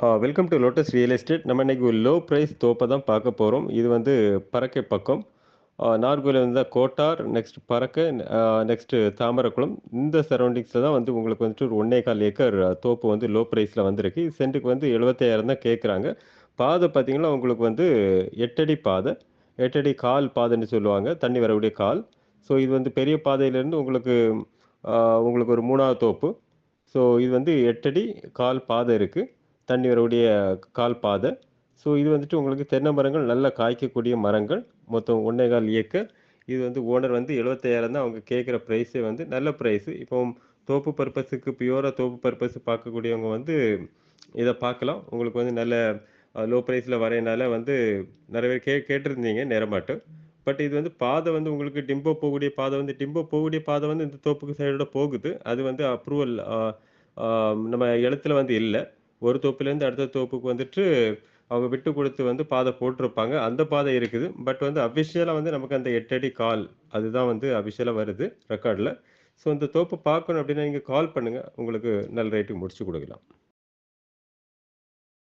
Welcome to lotus real estate நம்ம இன்றைக்கி ஒரு லோ ப்ரைஸ் தோப்பை தான் பார்க்க போகிறோம் இது வந்து பறக்கை பக்கம். Uh, நார்கோயில் வந்து Kottar next Parakkai uh, next Thamarakulam. இந்த சரௌண்டிங்ஸில் தான் வந்து உங்களுக்கு வந்துட்டு ஒரு ஒன்னே கால் ஏக்கர் uh, தோப்பு வந்து லோ ப்ரைஸில் வந்திருக்கு. சென்ட்டுக்கு வந்து எழுபத்தாயிரம் தான் கேட்குறாங்க பாதை பார்த்தீங்கன்னா உங்களுக்கு வந்து எட்டடி பாதை. எட்டடி கால் பாதைன்னு சொல்லுவாங்க. தண்ணி வரக்கூடிய கால். ஸோ இது வந்து பெரிய பாதையிலேருந்து உங்களுக்கு உங்களுக்கு ஒரு மூணாவது தோப்பு. ஸோ இது வந்து எட்டடி கால் பாதை இருக்குது தண்ணி வரக்கூடிய கால் பாதை. ஸோ இது வந்துட்டு உங்களுக்கு தென்னை மரங்கள் நல்லா காய்க்கக்கூடிய மரங்கள். மொத்தம் ஒன்றே கால் ஏக்கர். இது வந்து ஓனர் வந்து எழுபத்தாயிரம் தான் அவங்க கேட்குற ப்ரைஸே வந்து நல்ல ப்ரைஸு இப்போ தோப்பு பர்பஸுக்கு பியூராக தோப்பு பர்பஸ் பார்க்கக்கூடியவங்க வந்து இதை பார்க்கலாம். உங்களுக்கு வந்து நல்ல லோ ப்ரைஸில் வரையனால வந்து நிறைய பேர் கே கேட்டிருந்தீங்க நேரமாட்டு. பட் இது வந்து பாதை வந்து உங்களுக்கு டிம்போ போகக்கூடிய பாதை வந்து டிம்போ போகக்கூடிய பாதை வந்து இந்த தோப்புக்கு சைடோட போகுது. அது வந்து அப்ரூவல் நம்ம இடத்துல வந்து இல்லை. ஒரு தோப்புலேருந்து அடுத்த தோப்புக்கு வந்துட்டு அவங்க விட்டு கொடுத்து வந்து பாதை போட்டிருப்பாங்க. அந்த பாதை இருக்குது. பட் வந்து அஃபிஷியலாக வந்து நமக்கு அந்த எட்டடி கால் அதுதான் வந்து அஃபிஷியலாக வருது ரெக்கார்டில் ஸோ இந்த தோப்பு பார்க்கணும் அப்படின்னா நீங்கள் கால் பண்ணுங்கள் உங்களுக்கு நல்ல ரேட்டுக்கு முடிச்சு கொடுக்கலாம்.